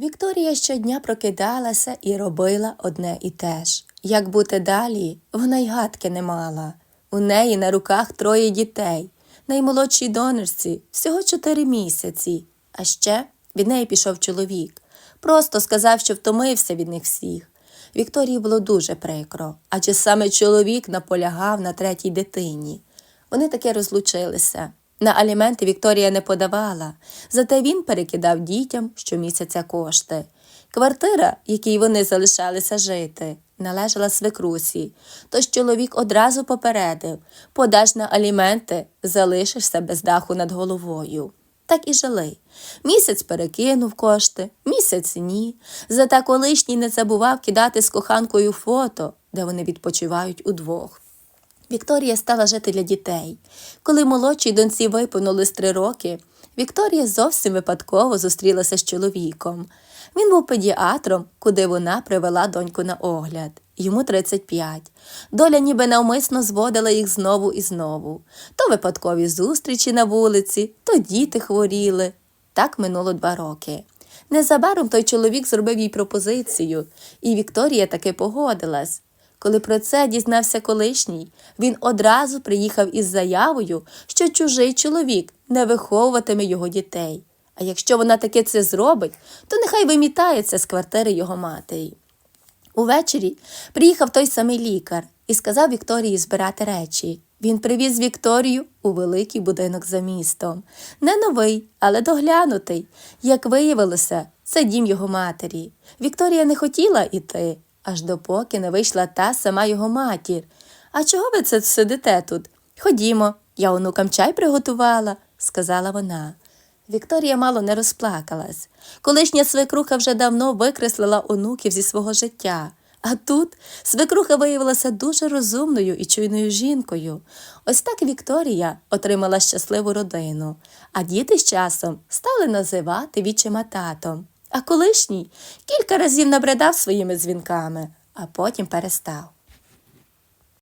Вікторія щодня прокидалася і робила одне і те ж. Як бути далі, вона й гадки не мала. У неї на руках троє дітей, наймолодшій донорці всього чотири місяці. А ще від неї пішов чоловік. Просто сказав, що втомився від них всіх. Вікторії було дуже прикро, адже саме чоловік наполягав на третій дитині. Вони таки розлучилися. На аліменти Вікторія не подавала, зате він перекидав дітям щомісяця кошти. Квартира, якій вони залишалися жити, належала свекрусі, тож чоловік одразу попередив подаш на аліменти, залишишся без даху над головою. Так і жили. Місяць перекинув кошти, місяць ні. Зате колишній не забував кидати з коханкою фото, де вони відпочивають удвох. Вікторія стала жити для дітей. Коли молодшій доньці виповнилось три роки, Вікторія зовсім випадково зустрілася з чоловіком. Він був педіатром, куди вона привела доньку на огляд. Йому 35. Доля ніби навмисно зводила їх знову і знову. То випадкові зустрічі на вулиці, то діти хворіли. Так минуло два роки. Незабаром той чоловік зробив їй пропозицію, і Вікторія таки погодилась. Коли про це дізнався колишній, він одразу приїхав із заявою, що чужий чоловік не виховуватиме його дітей. А якщо вона таки це зробить, то нехай вимітається з квартири його матері. Увечері приїхав той самий лікар і сказав Вікторії збирати речі. Він привіз Вікторію у великий будинок за містом. Не новий, але доглянутий. Як виявилося, це дім його матері. Вікторія не хотіла іти, аж допоки не вийшла та сама його матір. А чого ви це сидите тут? Ходімо, я онукам чай приготувала, сказала вона. Вікторія мало не розплакалась. Колишня свекруха вже давно викреслила онуків зі свого життя. А тут свекруха виявилася дуже розумною і чуйною жінкою. Ось так Вікторія отримала щасливу родину, а діти з часом стали називати вічима татом. А колишній кілька разів набридав своїми дзвінками, а потім перестав.